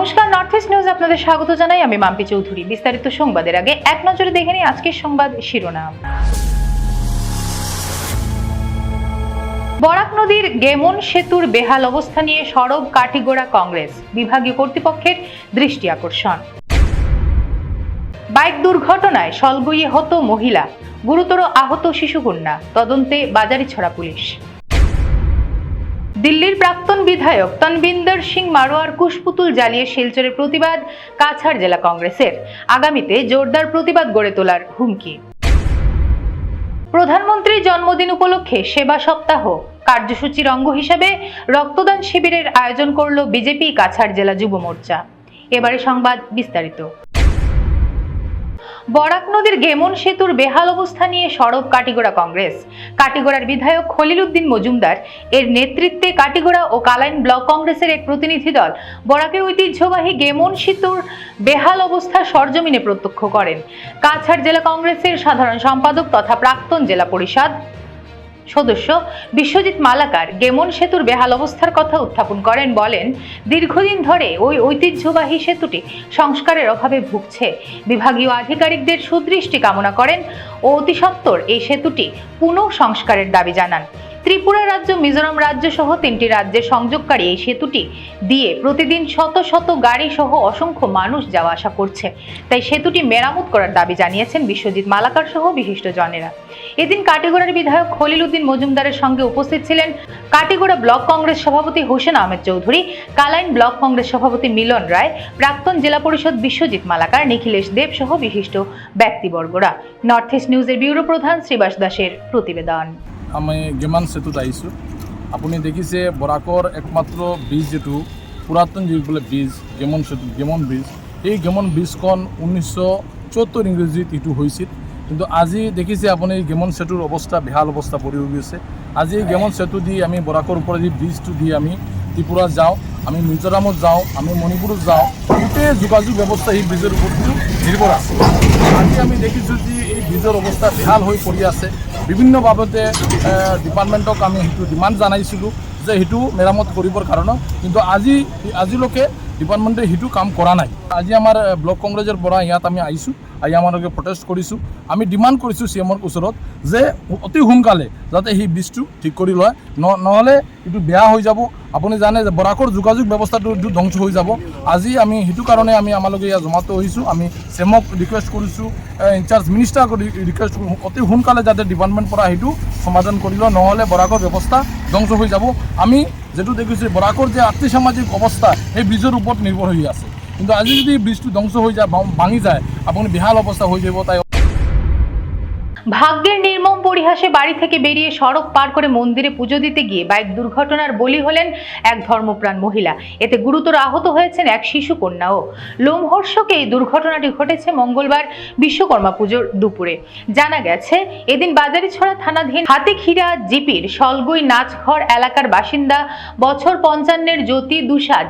নমস্কার north east news আপনাদের স্বাগত জানাই। আমি মাম্পি চৌধুরী। বিস্তারিত সংবাদের আগে এক নজরে দেখে নিই আজকের সংবাদ শিরোনাম। বরাক নদীর গেমন সেতুর বেহাল অবস্থা নিয়ে সরব কাঠিগোড়া কংগ্রেস, বিভাগীয় কর্তৃপক্ষের দৃষ্টি আকর্ষণ। বাইক দুর্ঘটনায় সলগইয়ে হত মহিলা, গুরুতর আহত শিশুকন্যা তদন্তে বাজারি ছড়া পুলিশ। দিল্লির প্রাক্তন বিধায়ক তনবিন্দর সিং মারোয়ার কুশপুতুল জ্বালিয়ে শিলচরের প্রতিবাদ কাছাড় জেলা কংগ্রেসের। আগামীতে জোরদার প্রতিবাদ গড়ে তোলার হুমকি। প্রধানমন্ত্রীর জন্মদিন উপলক্ষে সেবা সপ্তাহ। কার্যসূচির অঙ্গ হিসেবে রক্তদান শিবিরের আয়োজন করল বিজেপি কাছাড় জেলা যুব মোর্চা। এবারে সংবাদ বিস্তারিত। বরাক নদীর গেমন সেতুর বেহাল অবস্থা নিয়ে সরব কাটিগোড়া কংগ্রেস। কাটিগোড়ার বিধায়ক খলিল উদ্দিন মজুমদার এর নেতৃত্বে কাটিগোড়া ও কালাইন ব্লক কংগ্রেসের এক প্রতিনিধি দল বরাকের ঐতিহ্যবাহী গেমন সেতুর বেহাল অবস্থা সরজমিনে প্রত্যক্ষ করেন। কাছাড় জেলা কংগ্রেসের সাধারণ সম্পাদক তথা প্রাক্তন জেলা পরিষদ সদস্য বিশ্বজিৎ মালাকার গেমন সেতুর বেহাল অবস্থার কথা উত্থাপন করেন বলেন, দীর্ঘদিন ধরে ওই ঐতিহ্যবাহী সেতুটি সংস্কারের অভাবে ভুগছে। বিভাগীয় আধিকারিকদের সুদৃষ্টি কামনা করেন ও অতিসত্তর এই সেতুটি পুনঃ সংস্কারের দাবি জানান। ত্রিপুরা রাজ্য, মিজোরাম রাজ্য সহ তিনটি রাজ্যের সংযোগকারী এই সেতুটি দিয়ে প্রতিদিন শত শত গাড়ি সহ অসংখ্য মানুষ যাওয়া আসা করছে। তাই সেতুটি মেরামত করার দাবি জানিয়েছেন বিশ্বজিৎ মালাকার সহ বিশিষ্ট জনেরা এদিন কাটিগড়ার বিধায়ক খলিল উদ্দিন মজুমদারের সঙ্গে উপস্থিত ছিলেন কাটিগড়া ব্লক কংগ্রেস সভাপতি হোসেন আহমেদ চৌধুরী, কালাইন ব্লক কংগ্রেস সভাপতি মিলন রায়, প্রাক্তন জেলা পরিষদ বিশ্বজিৎ মালাকার, নিখিলেশ দেব সহ বিশিষ্ট ব্যক্তিবর্গরা। নর্থ ইস্ট নিউজের ব্যুরো প্রধান শ্রীবাস দাসের প্ৰতিবেদন আমি গেমান সেতুত আহিছোঁ। আপুনি দেখিছে বৰাকৰ একমাত্ৰ ব্ৰিজ যিটো, পুৰাতন যিবিলাক ব্ৰিজ গেমন সেতু, গেমন ব্ৰিজ এই গেমন ব্ৰিজখন ঊনৈছশ চৌত্তৰ ইংৰাজীত এইটো হৈছিল। কিন্তু আজি দেখিছে আপুনি গেমন সেতুৰ অৱস্থা, বেহাল অৱস্থা পৰি গৈছে। আজি এই গেমন সেতু দি আমি বৰাকৰ ওপৰেদি ব্ৰিজটো দি আমি ত্ৰিপুৰা যাওঁ, আমি মিজোৰামত যাওঁ, আমি মণিপুৰত যাওঁ, গোটেই যোগাযোগ ব্যৱস্থা এই ব্ৰিজৰ ওপৰত নিৰ্ভৰ আছে। আজি আমি দেখিছোঁ যে এই ব্ৰিজৰ অৱস্থা বেহাল হৈ পৰি আছে। বিভিন্ন বাবদে ডিপাৰ্টমেণ্টক আমি সেইটো ডিমাণ্ড জনাইছিলোঁ যে সেইটো মেৰামত কৰিবৰ কাৰণে। কিন্তু আজি, আজিলৈকে ডিপাৰ্টমেণ্টে সেইটো কাম কৰা নাই। আজি আমাৰ ব্লক কংগ্ৰেছৰ পৰা ইয়াত আমি আহিছোঁ, আহি আমালোকে প্ৰটেষ্ট কৰিছোঁ। আমি ডিমাণ্ড কৰিছোঁ চি এমৰ ওচৰত যে অতি সোনকালে যাতে সেই ব্ৰিজটো ঠিক কৰি লয়। ন- নহ'লে এইটো বেয়া হৈ যাব। আপুনি জানে যে বৰাকৰ যোগাযোগ ব্যৱস্থাটো এইটো ধ্বংস হৈ যাব। আজি আমি সেইটো কাৰণে আমি আমালোকে ইয়াত জমাটো হৈছোঁ। আমি চেমক ৰিকুৱেষ্ট কৰিছোঁ ইনচাৰ্জ মিনিষ্টাৰক ৰিকুৱেষ্ট অতি সোনকালে যাতে ডিপাৰ্টমেণ্ট পৰা সেইটো সমাধান কৰি লয়, নহ'লে বৰাকৰ ব্যৱস্থা ধ্বংস হৈ যাব। আমি যিটো দেখিছোঁ, বৰাকৰ যে আৰ্থিক সামাজিক অৱস্থা, সেই ব্ৰিজৰ ওপৰত নিৰ্ভৰ হৈ আছে। কিন্তু আজি যদি ব্ৰিজটো ধ্বংস হৈ যায় ভাঙি যায়, আপুনি বেহাল অৱস্থা হৈ যাব, তাই ভাগ্যের নির্মম পরিহাসে বাড়ি থেকে বেরিয়ে সড়ক পার করে মন্দিরে পুজো দিতে গিয়ে বাইক দুর্ঘটনার বলি হলেন এক ধর্মপ্রাণ মহিলা। এতে গুরুতর আহত হয়েছেন এক শিশু কন্যাও। লোমহর্ষক এই দুর্ঘটনাটি ঘটেছে মঙ্গলবার বিশ্বকর্মা পুজোর দুপুরে। জানা গেছে, এদিন বাজারিছড়া থানাধীন হাতিখিরা জিপির সলগুই নাচঘর এলাকার বাসিন্দা বছর পঞ্চান্নের জ্যোতি দুসাদ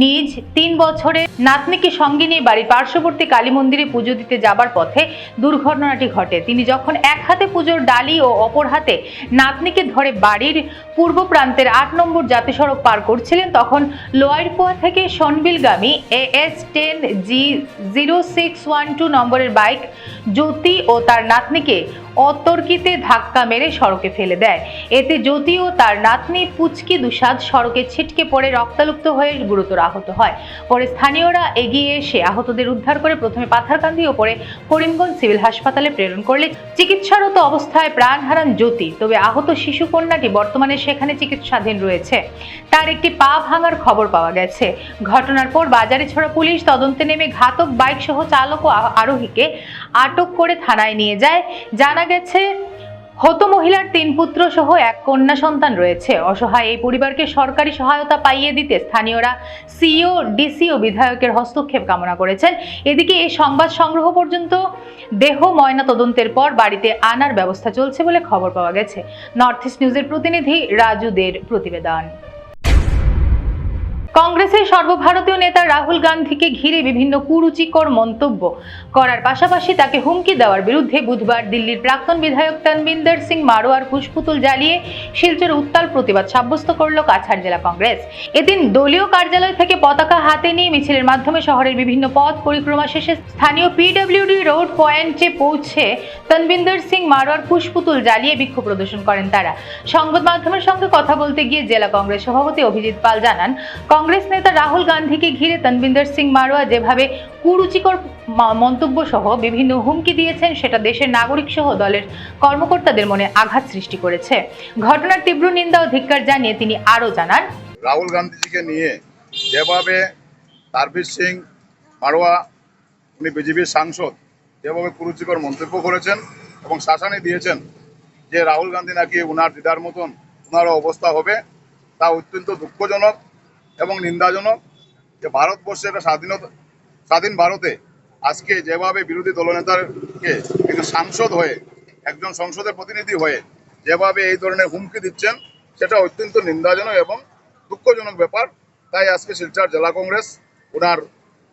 নিজ তিন বছরের নাতনিকে সঙ্গে নিয়ে বাড়ির পার্শ্ববর্তী কালী মন্দিরে পুজো দিতে যাবার পথে দুর্ঘটনাটি ঘটে। তিনি যখন এক হাতে পুজোর ডালি ও অপর হাতে নাতনিকে ধরে বাড়ির পূর্ব প্রান্তের আট নম্বর জাতীয় সড়ক পার করছিলেন, তখন লোয়ারপোয়া থেকে সনবিলগামী A S ten G zero six one two নম্বরের বাইক জ্যোতি ও তার নাতনিকে অতর্কিতে ধাক্কা মেরে সড়কে ফেলে দেয়। এতে জ্যোতি ও তার নাতনি পুচকি দুসাদ সড়কে ছিটকে পড়ে রক্তালুপ্ত হয়ে গুরুতর আহত হয়। পরে স্থানীয়রা এগিয়ে এসে আহতদের উদ্ধার করে প্রথমে পাথারকান্দি ও পরে করিমগঞ্জ সিভিল হাসপাতালে প্রেরণ করলে চিকিৎসারত অবস্থায় প্রাণ হারান জ্যোতি। তবে আহত শিশু কন্যাটি বর্তমানে সেখানে চিকিৎসাধীন রয়েছে। তার একটি পা ভাঙার খবর পাওয়া গেছে। ঘটনার পর বাজারে ছড়া পুলিশ তদন্তে নেমে ঘাতক বাইক সহ চালক ও আরোহীকে আটক করে থানায় নিয়ে যায়। জানা গেছে, হত মহিলার তিন পুত্র সহ এক কন্যা সন্তান রয়েছে। অসহায় এই পরিবারকে সরকারি সহায়তা পাইয়ে দিতে স্থানীয়রা সিও ডিসি ও বিধায়কের হস্তক্ষেপ কামনা করেছেন। এদিকে এই সংবাদ সংগ্রহ পর্যন্ত দেহ, ময়না তদন্তের পর বাড়িতে আনার ব্যবস্থা চলছে বলে খবর পাওয়া গেছে। নর্থ ইস্ট নিউজের প্রতিনিধি রাজুদের প্রতিবেদন। কংগ্রেসের সর্বভারতীয় নেতা রাহুল গান্ধীকে ঘিরে বিভিন্ন কুরুচিকর মন্তব্য করার পাশাপাশি তাকে হুমকি দেওয়ার বিরুদ্ধে বুধবার দিল্লির প্রাক্তন বিধায়ক তনবিন্দর সিং মারোয়ার পুষ্পুতুল জ্বালিয়ে শিলচরে উত্তাল প্রতিবাদ সাব্যস্ত করল কাছাড় জেলা কংগ্রেস। এদিন দলীয় কার্যালয় থেকে পতাকা হাতে নিয়ে মিছিলের মাধ্যমে শহরের বিভিন্ন পথ পরিক্রমা শেষে স্থানীয় পিডব্লিউডি রোড পয়েন্টে পৌঁছে তনবিন্দর সিং মারোয়ার পুষ্পুতুল জ্বালিয়ে বিক্ষোভ প্রদর্শন করেন তারা। সংবাদ মাধ্যমের সঙ্গে কথা বলতে গিয়ে জেলা কংগ্রেস সভাপতি অভিজিৎ পাল জানান, কংগ্রেস নেতা রাহুল গান্ধীকে ঘিরে তনবিন্দর সিং মারোয়া যেভাবে কুরুচিকর মন্তব্য সহ বিভিন্ন হুমকি দিয়েছেন, সেটা দেশের নাগরিক সহ দলের কর্মকর্তাদের মনে আঘাত সৃষ্টি করেছে। ঘটনার তীব্র নিন্দা ও ধিক্কার জানিয়ে তিনি আরও জানান, রাহুল গান্ধীজিকে নিয়ে যেভাবে তারবীর সিং মারোয়া, উনি বিজেপির সাংসদ, যেভাবে কুরুচিকর মন্তব্য করেছেন এবং শাসানি দিয়েছেন যে রাহুল গান্ধী নাকি উনার দিদার মতন ওনারও অবস্থা হবে, তা অত্যন্ত দুঃখজনক। এবং নিন্দাজনক যে ভারতবর্ষের স্বাধীনতা স্বাধীন ভারতে আজকে যেভাবে বিরোধী দলনেতাকে একজন সাংসদ হয়ে, একজন সংসদের প্রতিনিধি হয়ে যেভাবে এই ধরনের হুমকি দিচ্ছেন, সেটা অত্যন্ত নিন্দাজনক এবং দুঃখজনক ব্যাপার। তাই আজকে শিলচর জেলা কংগ্রেস ওনার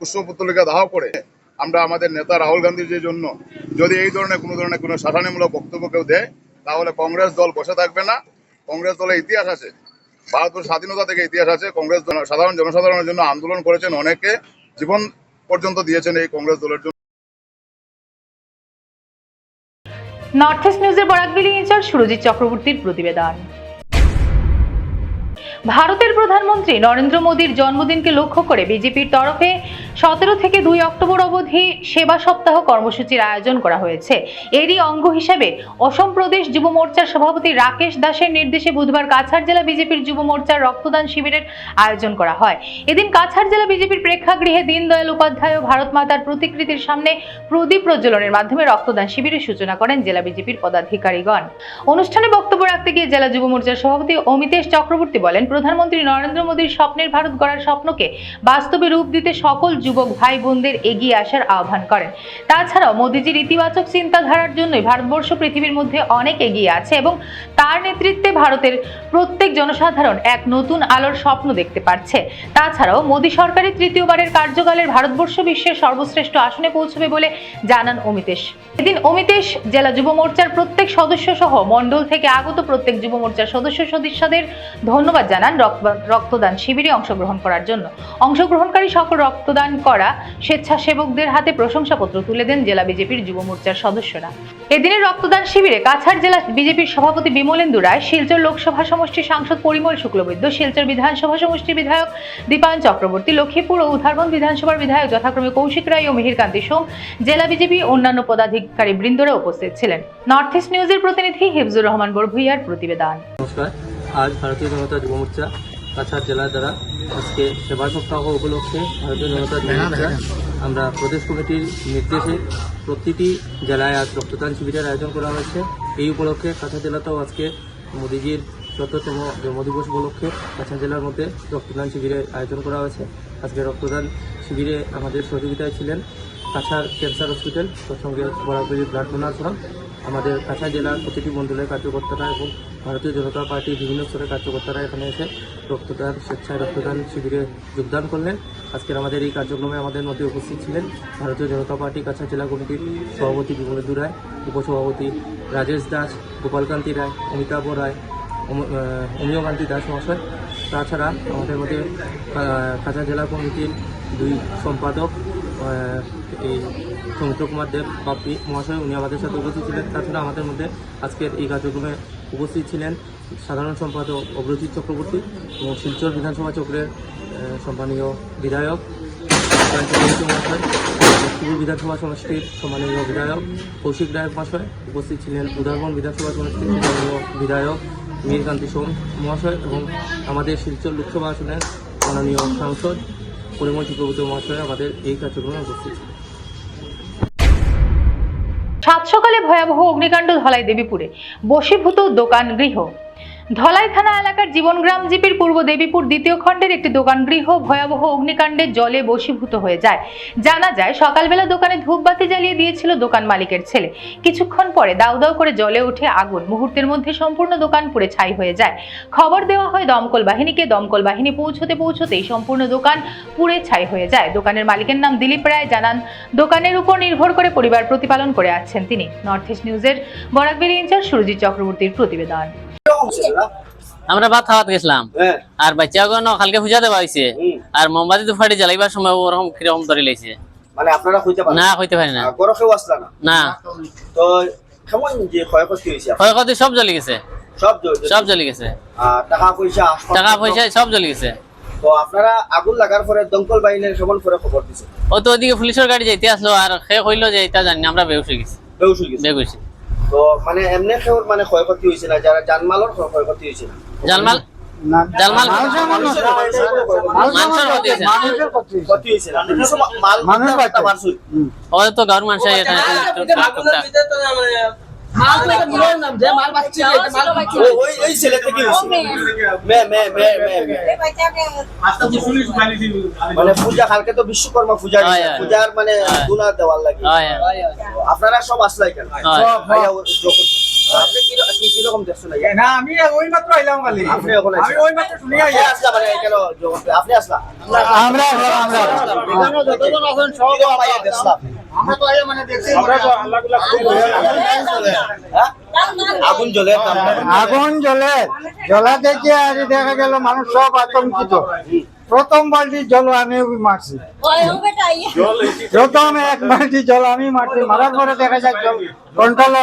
পুষ্পপুতলিকা দাহ করে আমরা আমাদের নেতা রাহুল গান্ধীজির জন্য যদি এই ধরনের কোনো ধরনের কোনো শাসনীমূলক বক্তব্য কেউ দেয়, তাহলে কংগ্রেস দল বসে থাকবে না। কংগ্রেস দলের ইতিহাস আছে। ভারতবর্ষ স্বাধীনতা থেকে ইতিহাস আছে। কংগ্রেস সাধারণ জনসাধারণের জন্য আন্দোলন করেছেন অনেকে। জীবন পর্যন্ত দিয়েছেন এই কংগ্রেস দলের জন্য। নর্থ ইস্ট নিউজের বরাকবিলি ইনচার্জ সুরজিৎ চক্রবর্তীর প্রতিবেদন। ভারতের প্রধানমন্ত্রী নরেন্দ্র মোদীর জন্মদিনকে লক্ষ্য করে বিজেপির তরফে সতেরো থেকে দুই অক্টোবর অবধি সেবা সপ্তাহ কর্মসূচির আয়োজন করা হয়েছে। এরই অঙ্গ হিসেবে অসম প্রদেশ যুব মোর্চার সভাপতি রাকেশ দাসের নির্দেশে বুধবার কাছাড় জেলা বিজেপির যুব মোর্চার রক্তদান শিবিরের আয়োজন করা হয়। এদিন কাছাড় জেলা বিজেপির প্রেক্ষাগৃহে দীনদয়াল উপাধ্যায় ও ভারত মাতার প্রতিকৃতির সামনে প্রদীপ প্রজ্বলনের মাধ্যমে রক্তদান শিবিরের সূচনা করেন জেলা বিজেপির পদাধিকারীগণ। অনুষ্ঠানে বক্তব্য রাখতে গিয়ে জেলা যুব মোর্চার সভাপতি অমিতেশ চক্রবর্তী বলেন প্রধানমন্ত্রী নরেন্দ্র মোদীর স্বপ্নের ভারত গড়ার স্বপ্নকে বাস্তবে রূপ দিতে সকল যুবক ভাই বোনদের এগিয়ে আসার আহ্বান করেন। তাছাড়াও মোদীজির ইতিবাচক চিন্তাধারার জন্যই ভারতবর্ষ পৃথিবীর মধ্যে অনেক এগিয়ে আছে এবং তার নেতৃত্বে ভারতের প্রত্যেক জনসাধারণ এক নতুন আলোর স্বপ্ন দেখতে পাচ্ছে তাছাড়াও মোদী সরকারের তৃতীয়বারের কার্যকালের ভারতবর্ষ বিশ্বের সর্বশ্রেষ্ঠ আসনে পৌঁছবে বলে জানান অমিতেশ। এদিন অমিতেশ, জেলা যুব মোর্চার প্রত্যেক সদস্য সহ মণ্ডল থেকে আগত প্রত্যেক যুব মোর্চার সদস্য সদস্যদের ধন্যবাদ জানান। রক্ত- রক্তদান শিবিরে অংশগ্রহণ করার জন্য। অংশগ্রহণকারী সকল রক্তদান করা স্বেচ্ছাসেবকদের হাতে প্রশংসাপত্র তুলে দেন জেলা বিজেপির যুব মোর্চার সদস্যরা। এদিনের রক্তদান শিবিরে কাছাড় জেলা বিজেপির সভাপতি বিমলেন্দু রায়, শিলচর লোকসভা সমষ্টির সাংসদ পরিমল শুক্লবৈদ্য, শিলচর বিধানসভা সমষ্টির বিধায়ক দীপায়ন চক্রবর্তী, লক্ষ্মীপুর ও উধারবন বিধানসভার বিধায়ক যথাক্রমে কৌশিক রায় ও মিহিরকান্তি সোম, জেলা বিজেপি অন্যান্য পদাধিকারী বৃন্দরা উপস্থিত ছিলেন। নর্থ ইস্ট নিউজের প্রতিনিধি হিফজুর রহমান বড়ভুইয়ার প্রতিবেদন। নমস্কার। আজ ভারতীয় জনতা যুব মোর্চা কাছাড় জেলার দ্বারা আজকে সেবা সপ্তাহ উপলক্ষে ভারতীয় জনতা যুব মোর্চা আমরা প্রদেশ কমিটির নির্দেশে প্রতিটি জেলায় আজ রক্তদান শিবিরের আয়োজন করা হয়েছে। এই উপলক্ষে কাছাড় জেলাতেও আজকে মোদিজির চতুর্থতম জন্মদিবস উপলক্ষে কাছাড় জেলার মধ্যে রক্তদান শিবিরের আয়োজন করা হয়েছে। আজকে রক্তদান শিবিরে আমাদের সহযোগিতায় ছিলেন কাছাড় ক্যান্সার হসপিটাল তার সঙ্গে বরাবরি ব্লাড ডোনার আমাদের কাছাড় জেলার প্রতিটি মণ্ডলের কার্যকর্তারা এবং ভারতীয় জনতা পার্টির বিভিন্ন স্তরের কার্যকর্তারা এখানে এসে রক্তদান, স্বেচ্ছায় রক্তদান শিবিরে যোগদান করলেন। আজকের আমাদের এই কার্যক্রমে আমাদের মধ্যে উপস্থিত ছিলেন ভারতীয় জনতা পার্টি কাছাড় জেলা কমিটির সভাপতি বিমলেন্দু রায়, উপসভাপতি রাজেশ দাস, গোপালকান্তি রায়, অমিতাভ রায় অম- অমিয়কান্তি দাস মহাশয়। তাছাড়া আমাদের মধ্যে কাছাড় জেলা কমিটির দুই সম্পাদক এই সৌমিত্র কুমার দেব বাপি মহাশয়, উনি আমাদের সাথে উপস্থিত ছিলেন। তাছাড়া আমাদের মধ্যে আজকের এই কার্যক্রমে উপস্থিত ছিলেন সাধারণ সম্পাদক অগ্রজিৎ চক্রবর্তী এবং শিলচর বিধানসভা চক্রের সম্মানীয় বিধায়ক মহাশয় বিধানসভা সমষ্টির সম্মানীয় বিধায়ক কৌশিক রায় মহাশয়, উপস্থিত ছিলেন উদারবন বিধানসভা সমষ্টির সম্মানীয় বিধায়ক মীরকান্তি সোম মহাশয় এবং আমাদের শিলচর লোকসভা আসনের মাননীয় সাংসদ পরিমল চক্রবর্তী মহাশয় আমাদের এই কার্যক্রমে উপস্থিত ছিলেন। সাত সকালে ভয়াবহ অগ্নিকাণ্ড ধলাই দেবীপুরে। বশীভূত দোকান গৃহ। ধলাই থানা এলাকার জীবনগ্রাম জিপির পূর্ব দেবীপুর দ্বিতীয় খণ্ডের একটি দোকান গৃহ ভয়াবহ অগ্নিকাণ্ডে জলে বশীভূত হয়ে যায়। জানা যায়, সকালবেলা দোকানে ধূপবাতি জ্বালিয়ে দিয়েছিল দোকান মালিকের ছেলে। কিছুক্ষণ পরে দাউ দাউ করে জলে ওঠে আগুন মুহূর্তের মধ্যে সম্পূর্ণ দোকান পুড়ে ছাই হয়ে যায়। খবর দেওয়া হয়, দমকল বাহিনীকে দমকল বাহিনী পৌঁছতে পৌঁছতেই সম্পূর্ণ দোকান পুড়ে ছাই হয়ে যায়। দোকানের মালিকের নাম দিলীপ রায় জানান, দোকানের উপর নির্ভর করে পরিবার প্রতিপালন করে আসছেন তিনি। নর্থ ইস্ট নিউজের বরাকবেলি ইনচার্জ সুরজিৎ চক্রবর্তীর প্রতিবেদন। আমরা ভাত খাওয়াতে গেছিলাম। হ্যাঁ। আর বাচ্চাগুলো কালকে পূজা দেওয়া হয়েছে। আর মোমবাতি তো ফাটি জ্বালাইবার সময় ওরকম কীরকম ধরে লেগেছে মানে আপনারা কইতে পারেন না হইতে পারি না। গরো কেউ আসলা না? না। তো কেমন যে ক্ষয়ক্ষতি হয়েছে? ক্ষয়ক্ষতি সব জ্বলে গেছে। সব জ- জ- সব জ্বলে গেছে। টাকা পয়সা টাকা পয়সা সব জ্বলে গেছে। তো আপনারা আগুন লাগার পরে দমকল বাহিনীর কেমন করে খবর দিছে? ও তো ওদিকে পুলিশের গাড়ি যাইতে আসলো আর সে কইলো যে এটা জানি আমরা বেউস গেছি। বেউস গেছে? বেগুছি তো মানে এমনি কেউর মানে ক্ষয়ক্ষতি হয়েছে না যারা জানমালর ক্ষয়- ক্ষয়ক্ষতি হয়েছে। না জালমাল জালমাল মাল বাচ্চা। ওই ওই ছেলে থেকে মে মে মে মে মে। মানে পূজা কালকে তো বিশ্বকর্মা পূজা পূজার মানে দেওয়ার লাগে। আপনারা সব আসলাই কেন। ভাইয়া, আপনি কি- কি- কীরকম দেখছেন না আমি ওই মাত্র আইলাম খালি। আপনি এখন আমি ওই মাত্র শুনি আপনি আসলা মানে কেন আপনি আসলা? আমরা আমরা এখানে যতজন আছেন সব ভাইয়া দেখলা আপনি। হ্যাঁ? আগুন জ্বলে আগুন জ্বলে। জ্বলা দেখে আর দেখা গেল মানুষ সব আতঙ্কিত। প্রথম বালতি জল আমি মারছি। প্রথম এক বালতি জল আমি মারছি মারার পরে দেখা যায় জল কন্ট্রোল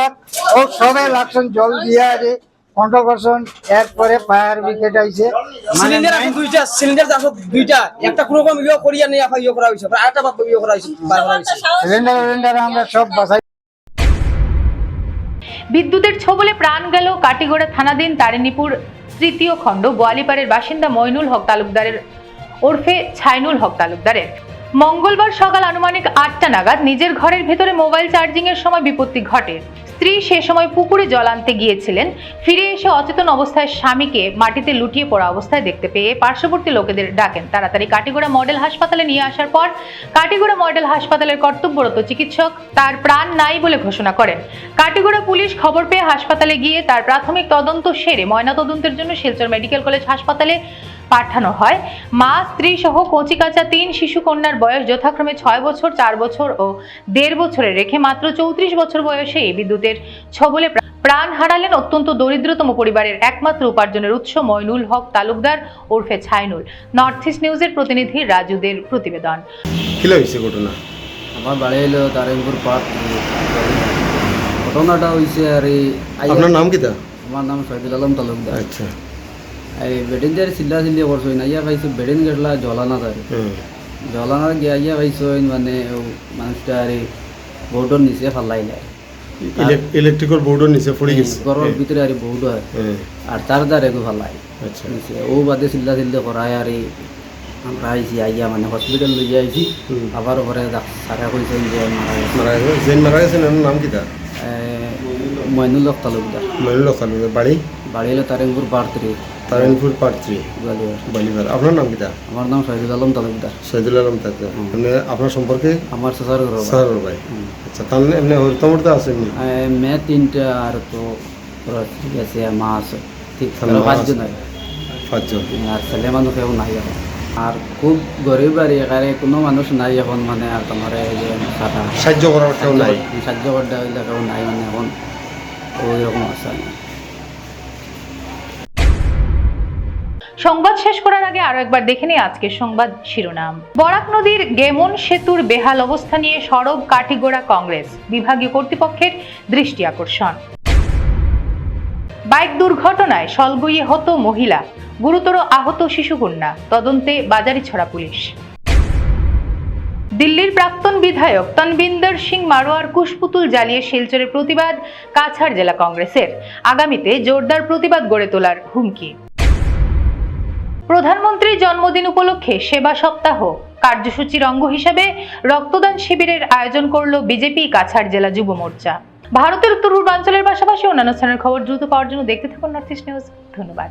ও সবে লাগছেন জল দিয়ে আরে কন্ট্রোল করছেন এরপরে ফায়ার ব্রিগেড আইছে। মানে সিলিন্ডার আছে দুইটা সিলিন্ডার আছে দুইটা। একটা কোনো রকম ইয়ে করিয়া নিয়ে আপা ইয়ে করা হয়েছে আর একটা বাপ ইয়ে করা হয়েছে বার করা হয়েছে সিলিন্ডার সিলিন্ডার আমরা সব বাসাই। বিদ্যুতের ছোবলে প্রাণ গেল কাটিগড়া থানাধীন তারিণীপুর তৃতীয় খণ্ড গোয়ালিপাড়ের বাসিন্দা মইনুল হক তালুকদারের ওরফে ছাইনুল হক তালুকদারের। মঙ্গলবার সকাল আনুমানিক আটটা নাগাদ নিজের ঘরের ভেতরে মোবাইল চার্জিং এর সময় বিপত্তি ঘটে। স্ত্রী সে সময় পুকুরে জল আনতে গিয়েছিলেন। ফিরে এসে অচেতন অবস্থায় স্বামীকে মাটিতে লুটিয়ে পড়া অবস্থায় দেখতে পেয়ে পার্শ্ববর্তী লোকেদের ডাকেন। তাড়াতাড়ি কাটিগোড়া মডেল হাসপাতালে নিয়ে আসার পর কাটিগোড়া মডেল হাসপাতালের কর্তব্যরত চিকিৎসক তার প্রাণ নাই বলে ঘোষণা করেন। কাটিগোড়া পুলিশ খবর পেয়ে হাসপাতালে গিয়ে তার প্রাথমিক তদন্ত সেরে ময়নাতদন্তের জন্য শিলচর মেডিকেল কলেজ হাসপাতালে পাঠানো হয়। মা স্ত্রী সহ কচিকাচা তিন শিশু কন্যার বয়স যথাক্রমে ছয় বছর চার বছর ও দেড় বছরে রেখে মাত্র চৌত্রিশ বছর বয়সে এই বিদ্যুতের ছবলে প্রাণ হারালেন অত্যন্ত দরিদ্রতম পরিবারের একমাত্র উপার্জনের উৎস মইনুল হক তালুকদার ওরফে ছাইনুল। নর্থ ইস্ট নিউজের প্রতিনিধি রাজুদের প্রতিবেদন। ঘটনা? আমার বাড়ি এলো তারিমপুর পার্ক। ঘটনাটা হয়েছে আর এই আপনার নাম কিতা আমার নাম শহীদুল আলম তালুকদার। আচ্ছা। এই বেডিন দিয়ে চিল্লা চিল্লি করছ না ইয়া খাইছো বেডিন গেটলা জলানা তার। জলানা গিয়া ইয়া খাইছো মানে মানুষটা আর বোর্ডর নিচে ফালাই যায় ইলেক- ইলেকট্রিকের বোর্ডের নিচে পড়ে গেছে ঘরের ভিতরে আর বোর্ড হয় আর তার দ্বারে গো ফালাই আচ্ছা ও বাদে চিল্লা চিল্লি করায় আর আমরা আইছি আইয়া মানে হসপিটাল লইয়া আইছি আবার পরে সারা কইছেন যে মারা গেছে মারা গেছে জেন মারা গেছে এর নাম কিতা মইনুল হক তালুকদার বাড়ি বাড়ি এলো তারিমপুর পার্ত্রি গোয়ালিয়র বালিবার আপনার নাম কিতা আমার নাম শহীদুল আলম তালুকদার। শহীদুল আলম তাতে এমনি আপনার সম্পর্কে? আমার ঘর স্যার ভাই। আচ্ছা তাহলে এমনি আছেন মেয়ে তিনটা আর তো ঠিক আছে মা আছে। ঠিক মা পাঁচজন আছে। পাঁচজন। আর ছেলে মানুষ কেউ নাই এখন। আর খুব গরিব বাড়ি এখানে কোনো মানুষ নাই এখন মানে আর তোমার এই যে সাটা সাহায্য করার কেউ নাই? সাহায্য করতে কেউ নাই মানে এখন। ওই রকম আছে সংবাদ শেষ করার আগে আরও একবার দেখে নিই আজকের সংবাদ শিরোনাম। বরাক নদীর গেমন সেতুর বেহাল অবস্থা নিয়ে সরব কাঠিগোড়া কংগ্রেস, বিভাগীয় কর্তৃপক্ষের দৃষ্টি আকর্ষণ। বাইক দুর্ঘটনায় সলগইয়ে হত মহিলা, গুরুতর আহত শিশুকন্যা তদন্তে বাজারিছড়া পুলিশ। দিল্লির প্রাক্তন বিধায়ক তনবিন্দর সিং মারোয়ার কুশপুতুল জ্বালিয়ে শিলচরের প্রতিবাদ কাছাড় জেলা কংগ্রেসের। আগামীতে জোরদার প্রতিবাদ গড়ে তোলার হুমকি। প্রধানমন্ত্রীর জন্মদিন উপলক্ষে সেবা সপ্তাহ। কার্যসূচির অঙ্গ হিসেবে রক্তদান শিবিরের আয়োজন করল বিজেপি কাছাড় জেলা যুব মোর্চা। ভারতের উত্তর পূর্বাঞ্চলের পাশাপাশি অন্যান্য স্থানের খবর দ্রুত পাওয়ার জন্য দেখতে থাকুন নর্থ ইস্ট নিউজ ধন্যবাদ।